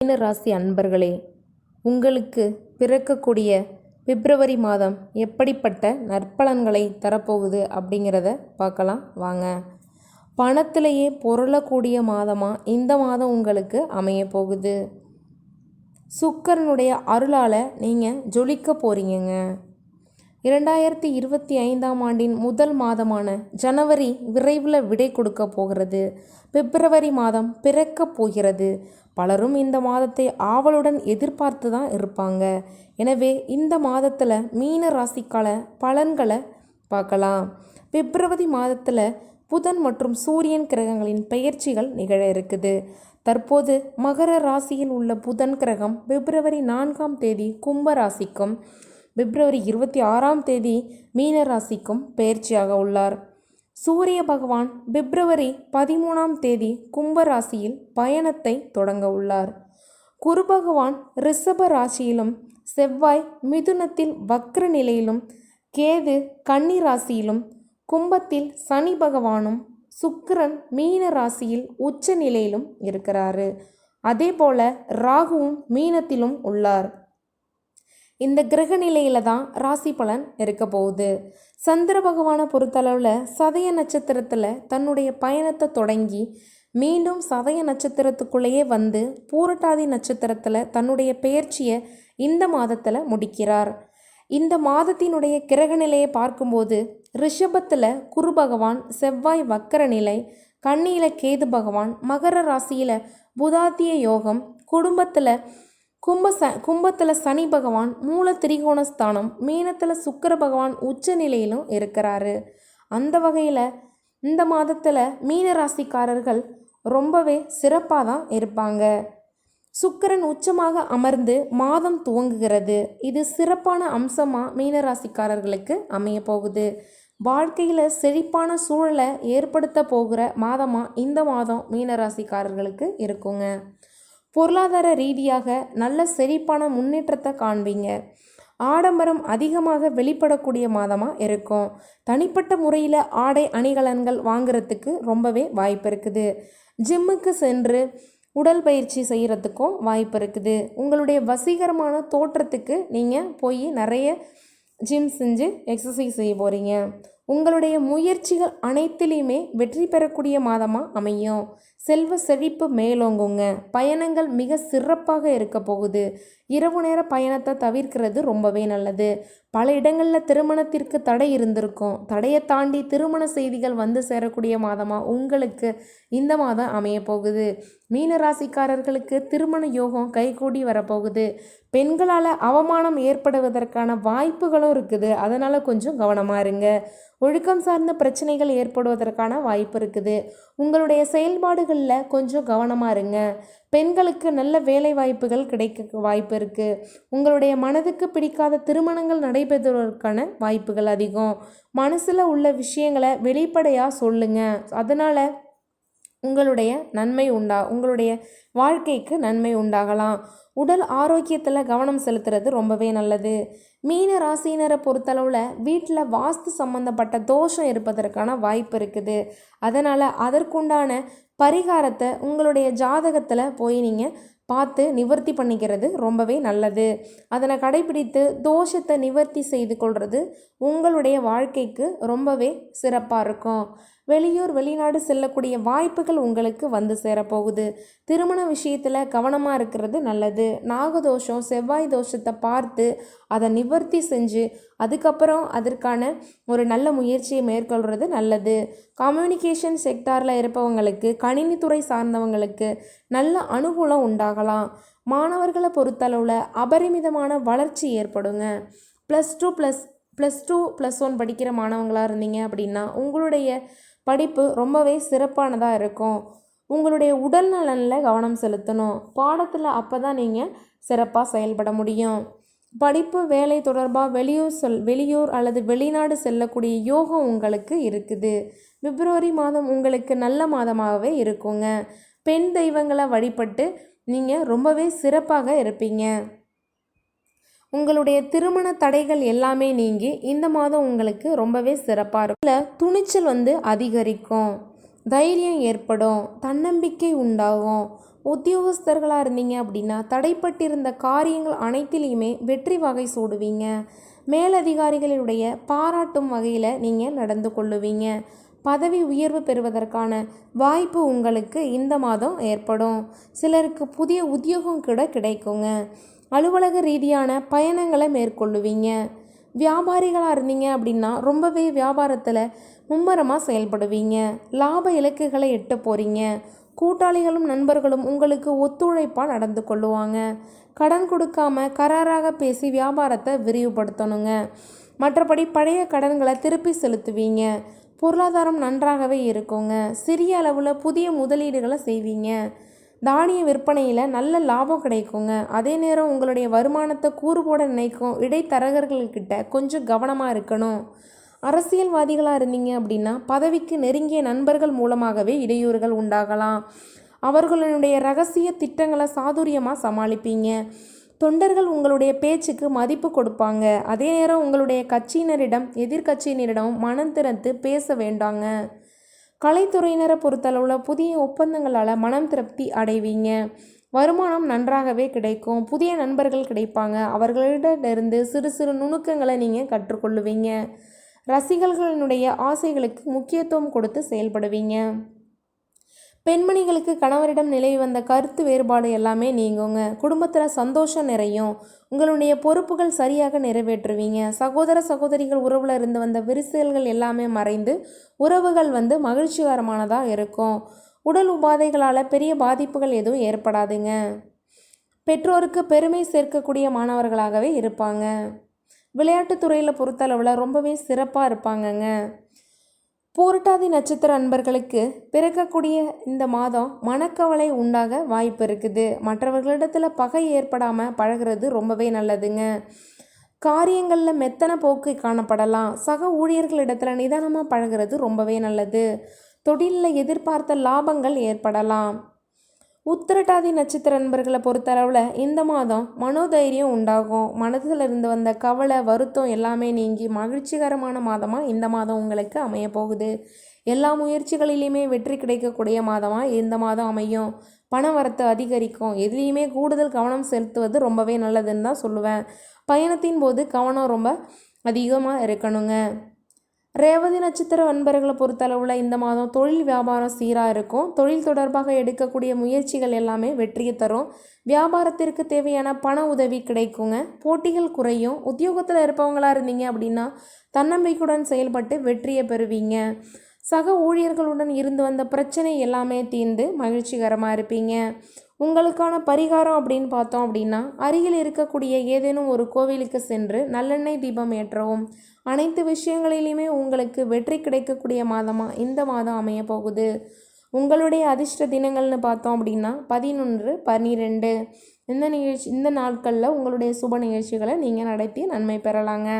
மீன ராசி அன்பர்களே உங்களுக்கு பிறக்கக்கூடிய பிப்ரவரி மாதம் எப்படிப்பட்ட நற்பலன்களை தரப்போகுது அப்படிங்கிறத பார்க்கலாம் வாங்க. பணத்திலேயே பொருளக்கூடிய மாதமாக இந்த மாதம் உங்களுக்கு அமைய போகுது. சுக்கரனுடைய அருளால் நீங்கள் ஜொலிக்க போகிறீங்கங்க இரண்டாயிரத்தி இருபத்தி ஐந்தாம் ஆண்டின் முதல் மாதமான ஜனவரி விரைவில் விடை கொடுக்க போகிறது. பிப்ரவரி மாதம் பிறக்க போகிறது. பலரும் இந்த மாதத்தை ஆவலுடன் எதிர்பார்த்து தான் இருப்பாங்க. எனவே இந்த மாதத்தில் மீன ராசிக்கால பலன்களை பார்க்கலாம். பிப்ரவரி மாதத்தில் புதன் மற்றும் சூரியன் கிரகங்களின் பெயர்ச்சிகள் நிகழ இருக்குது. தற்போது மகர ராசியில் உள்ள புதன் கிரகம் பிப்ரவரி நான்காம் தேதி கும்ப ராசிக்கும் பிப்ரவரி இருபத்தி ஆறாம் தேதி மீன ராசிக்கும் பெயர்ச்சியாக உள்ளார். சூரிய பகவான் பிப்ரவரி பதிமூணாம் தேதி கும்ப ராசியில் பயணத்தை தொடங்க உள்ளார். குரு பகவான் ரிஷப ராசியிலும் செவ்வாய் மிதுனத்தில் வக்ர நிலையிலும் கேது கன்னி ராசியிலும் கும்பத்தில் சனி பகவானும் சுக்கிரன் மீன ராசியில் உச்ச நிலையிலும் இருக்கிறாரு. அதேபோல ராகுவும் மீனத்திலும் உள்ளார். இந்த கிரக நிலையில தான் ராசி பலன் இருக்க போகுது. சந்திர பகவானை பொறுத்தளவில் சதய நட்சத்திரத்தில் தன்னுடைய பயணத்தை தொடங்கி மீண்டும் சதய நட்சத்திரத்துக்குள்ளேயே வந்து பூரட்டாதி நட்சத்திரத்தில் தன்னுடைய பெயர்ச்சியை இந்த மாதத்தில் முடிக்கிறார். இந்த மாதத்தினுடைய கிரக நிலையை பார்க்கும்போது ரிஷபத்தில் குரு பகவான் செவ்வாய் வக்கர நிலை கண்ணியில் கேது பகவான் மகர ராசியில் புதாத்திய யோகம் குடும்பத்தில் கும்ப ச கும்பத்தில் சனி பகவான் மூல திரிகோண ஸ்தானம் மீனத்தில் சுக்கர பகவான் உச்ச நிலையிலும் இருக்கிறாரு. அந்த வகையில் இந்த மாதத்தில் மீன ராசிக்காரர்கள் ரொம்பவே சிறப்பாக தான் இருப்பாங்க. சுக்கரன் உச்சமாக அமர்ந்து மாதம் துவங்குகிறது. இது சிறப்பான அம்சமாக மீனராசிக்காரர்களுக்கு அமைய போகுது. வாழ்க்கையில் செழிப்பான சூழலை ஏற்படுத்த போகிற மாதமாக இந்த மாதம் மீனராசிக்காரர்களுக்கு இருக்குங்க. பொருளாதார ரீதியாக நல்ல செழிப்பான முன்னேற்றத்தை காண்பீங்க. ஆடம்பரம் அதிகமாக வெளிப்படக்கூடிய மாதமாக இருக்கும். தனிப்பட்ட முறையில் ஆடை அணிகலன்கள் வாங்குறதுக்கு ரொம்பவே வாய்ப்பு இருக்குது. ஜிம்முக்கு சென்று உடல் பயிற்சி செய்கிறதுக்கும் வாய்ப்பு இருக்குது. உங்களுடைய வசீகரமான தோற்றத்துக்கு நீங்கள் போய் நிறைய ஜிம் செஞ்சு எக்ஸசைஸ் செய்ய போகிறீங்க உங்களுடைய முயற்சிகள் அனைத்திலையுமே வெற்றி பெறக்கூடிய மாதமாக அமையும். செல்வ செழிப்பு மேலோங்குங்க. பயணங்கள் மிக சிறப்பாக இருக்க போகுது. இரவு நேர பயணத்தை தவிர்க்கிறது ரொம்பவே நல்லது. பல இடங்களில் திருமணத்திற்கு தடை இருந்திருக்கும். தடையை தாண்டி திருமண செய்திகள் வந்து சேரக்கூடிய மாதமாக உங்களுக்கு இந்த மாதம் அமைய போகுது. மீன ராசிக்காரர்களுக்கு திருமண யோகம் கைகூடி வரப்போகுது. பெண்களால் அவமானம் ஏற்படுவதற்கான வாய்ப்புகளும் இருக்குது. அதனால் கொஞ்சம் கவனமாக இருங்க. ஒழுக்கம் சார்ந்த பிரச்சனைகள் ஏற்படுவதற்கான வாய்ப்பு இருக்குது. உங்களுடைய செயல்பாடுகளில் கொஞ்சம் கவனமாக இருங்க. பெண்களுக்கு நல்ல வேலை வாய்ப்புகள் கிடைக்க வாய்ப்பு இருக்குது உங்களுடைய மனதுக்கு பிடிக்காத திருமணங்கள் நடைபெறுவதற்கான வாய்ப்புகள் அதிகம். மனசில் உள்ள விஷயங்களை வெளிப்படையாக சொல்லுங்கள் அதனால் உங்களுடைய நன்மை உண்டா? உங்களுடைய வாழ்க்கைக்கு நன்மை உண்டாகலாம். உடல் ஆரோக்கியத்தில் கவனம் செலுத்துறது ரொம்பவே நல்லது. மீன ராசினரை பொறுத்தளவில் வீட்டில் வாஸ்து சம்மந்தப்பட்ட தோஷம் இருப்பதற்கான வாய்ப்பு இருக்குது. அதனால் அதற்குண்டான பரிகாரத்தை உங்களுடைய ஜாதகத்தில் போய் நீங்கள் பார்த்து நிவர்த்தி பண்ணிக்கிறது ரொம்பவே நல்லது. அதனை கடைபிடித்து தோஷத்தை நிவர்த்தி செய்து கொள்வது உங்களுடைய வாழ்க்கைக்கு ரொம்பவே சிறப்பாக இருக்கும். வெளியூர் வெளிநாடு செல்லக்கூடிய வாய்ப்புகள் உங்களுக்கு வந்து சேரப்போகுது. திருமண விஷயத்தில் கவனமாக இருக்கிறது நல்லது. நாகதோஷம் செவ்வாய் தோஷத்தை பார்த்து அதை நிவர்த்தி செஞ்சு அதுக்கப்புறம் அதற்கான ஒரு நல்ல முயற்சியை மேற்கொள்கிறது நல்லது. கம்யூனிகேஷன் செக்டாரில் இருப்பவங்களுக்கு கணினித்துறை சார்ந்தவங்களுக்கு நல்ல அனுகூலம் உண்டாகலாம். மாணவர்களை பொறுத்தளவில் அபரிமிதமான வளர்ச்சி ஏற்படுங்க. Plus two plus plus two plus one படிக்கிற மாணவங்களாக இருந்தீங்க அப்படின்னா உங்களுடைய படிப்பு ரொம்பவே சிறப்பானதாக இருக்கும். உங்களுடைய உடல் நலனில் கவனம் செலுத்தணும். பாடத்தில் அப்போ தான் நீங்கள் சிறப்பாக செயல்பட முடியும். படிப்பு வேலை தொடர்பாக வெளியூர் செல் வெளியூர் அல்லது வெளிநாடு செல்லக்கூடிய யோகம் உங்களுக்கு இருக்குது. பிப்ரவரி மாதம் உங்களுக்கு நல்ல மாதமாகவே இருக்குங்க. பெண் தெய்வங்களை வழிபட்டு நீங்கள் ரொம்பவே சிறப்பாக இருப்பீங்க. உங்களுடைய திருமண தடைகள் எல்லாமே நீங்கி இந்த மாதம் உங்களுக்கு ரொம்பவே சிறப்பாக இருக்கும். இல்லை துணிச்சல் வந்து அதிகரிக்கும். தைரியம் ஏற்படும். தன்னம்பிக்கை உண்டாகும். உத்தியோகஸ்தர்களாக இருந்தீங்க அப்படின்னா தடைப்பட்டிருந்த காரியங்கள் அனைத்திலையுமே வெற்றி வகை சூடுவீங்க. மேலதிகாரிகளுடைய பாராட்டும் வகையில் நீங்கள் நடந்து கொள்ளுவீங்க. பதவி உயர்வு பெறுவதற்கான வாய்ப்பு உங்களுக்கு இந்த மாதம் ஏற்படும். சிலருக்கு புதிய உத்தியோகம் கூட கிடைக்குங்க. அலுவலக ரீதியான பயணங்களை மேற்கொள்ளுவீங்க. வியாபாரிகளாக இருந்தீங்க அப்படின்னா ரொம்பவே வியாபாரத்தில் மும்மரமாக செயல்படுவீங்க. லாப இலக்குகளை எட்ட போகிறீங்க கூட்டாளிகளும் நண்பர்களும் உங்களுக்கு ஒத்துழைப்பாக நடந்து கொள்ளுவாங்க. கடன் கொடுக்காம கராராக பேசி வியாபாரத்தை விரிவுபடுத்தணுங்க. மற்றபடி பழைய கடன்களை திருப்பி செலுத்துவீங்க. பொருளாதாரம் நன்றாகவே இருக்குங்க. சிறிய அளவில் புதிய முதலீடுகளை செய்வீங்க. தானிய விற்பனையில் நல்ல லாபம் கிடைக்குங்க. அதே நேரம் உங்களுடைய வருமானத்தை கூறுபோட நினைக்கும் இடைத்தரகர்கள்கிட்ட கொஞ்சம் கவனமாக இருக்கணும். அரசியல்வாதிகளாக இருந்தீங்க அப்படின்னா பதவிக்கு நெருங்கிய நண்பர்கள் மூலமாகவே இடையூறுகள் உண்டாகலாம். அவர்களுடைய ரகசிய திட்டங்களை சாதுரியமாக சமாளிப்பீங்க. தொண்டர்கள் உங்களுடைய பேச்சுக்கு மதிப்பு கொடுப்பாங்க. அதே நேரம் உங்களுடைய கட்சியினரிடம் எதிர்கட்சியினரிடம் மனம் திறந்து பேச வேண்டாங்க. கலைத்துறையினரை பொறுத்தளவில் புதிய ஒப்பந்தங்களால் மனம் திருப்தி அடைவீங்க. வருமானம் நன்றாகவே கிடைக்கும். புதிய நண்பர்கள் கிடைப்பாங்க. அவர்களிடமிருந்து சிறு சிறு நுணுக்கங்களை நீங்கள் கற்றுக்கொள்ளுவீங்க. ரசிகர்களினுடைய ஆசைகளுக்கு முக்கியத்துவம் கொடுத்து செயல்படுவீங்க. பெண்மணிகளுக்கு கணவரிடம் நிலவி வந்த கருத்து வேறுபாடு எல்லாமே நீங்குங்க. குடும்பத்தில் சந்தோஷம் நிறையும். உங்களுடைய பொறுப்புகள் சரியாக நிறைவேற்றுவீங்க. சகோதர சகோதரிகள் உறவில் இருந்து வந்த விரிசல்கள் எல்லாமே மறைந்து உறவுகள் வந்து மகிழ்ச்சிகரமானதாக இருக்கும். உடல் உபாதைகளால் பெரிய பாதிப்புகள் எதுவும் ஏற்படாதுங்க. பெற்றோருக்கு பெருமை சேர்க்கக்கூடிய மாணவர்களாகவே இருப்பாங்க. விளையாட்டுத்துறையில் பொறுத்தளவில் ரொம்பவே சிறப்பாக இருப்பாங்கங்க. பூரட்டாதி நட்சத்திர அன்பர்களுக்கு பிறக்கக்கூடிய இந்த மாதம் மனக்கவலை உண்டாக வாய்ப்பு இருக்குது. மற்றவர்களிடத்தில் பகை ஏற்படாமல் பழகிறது ரொம்பவே நல்லதுங்க. காரியங்களில் மெத்தன போக்கு காணப்படலாம். சக ஊழியர்களிடத்தில் நிதானமாக பழகிறது ரொம்பவே நல்லது. தொழிலில் எதிர்பார்த்த லாபங்கள் ஏற்படலாம். உத்திரட்டாதி நட்சத்திர நண்பர்களை பொறுத்தளவில் இந்த மாதம் மனோதைரியம் உண்டாகும். மனதில் இருந்து வந்த கவலை வருத்தம் எல்லாமே நீங்கி மகிழ்ச்சிகரமான மாதமாக இந்த மாதம் உங்களுக்கு அமைய போகுது. எல்லா முயற்சிகளிலையுமே வெற்றி கிடைக்கக்கூடிய மாதமாக இந்த மாதம் அமையும். பண வரத்து அதிகரிக்கும். எதுலேயுமே கூடுதல் கவனம் செலுத்துவது ரொம்பவே நல்லதுன்னு தான் சொல்லுவேன். பயணத்தின் போது கவனம் ரொம்ப அதிகமாக இருக்கணுங்க. ரேவதி நட்சத்திர அன்பர்களை பொறுத்தளவில் இந்த மாதம் தொழில் வியாபாரம் சீராக இருக்கும். தொழில் தொடர்பாக எடுக்கக்கூடிய முயற்சிகள் எல்லாமே வெற்றியை தரும். வியாபாரத்திற்கு தேவையான பண உதவி கிடைக்குங்க. போட்டிகள் குறையும். உத்தியோகத்தில் இருப்பவங்களாக இருந்தீங்க அப்படின்னா தன்னம்பிக்கையுடன் செயல்பட்டு வெற்றியை பெறுவீங்க. சக ஊழியர்களுடன் இருந்து வந்த பிரச்சனை எல்லாமே தீர்ந்து மகிழ்ச்சிகரமாக இருப்பீங்க. உங்களுக்கான பரிகாரம் அப்படின்னு பார்த்தோம் அப்படின்னா அருகில் இருக்கக்கூடிய ஏதேனும் ஒரு கோவிலுக்கு சென்று நல்லெண்ணெய் தீபம் ஏற்றவும். அனைத்து விஷயங்களிலுமே உங்களுக்கு வெற்றி கிடைக்கக்கூடிய மாதமாக இந்த மாதம் அமைய போகுது. உங்களுடைய அதிர்ஷ்ட தினங்கள்னு பார்த்தோம் அப்படின்னா பதினொன்று பன்னிரெண்டு. இந்த நிகழ்ச்சி இந்த நாட்களில் உங்களுடைய சுப நிகழ்ச்சிகளை நீங்கள் நடத்தி நன்மை பெறலாங்க.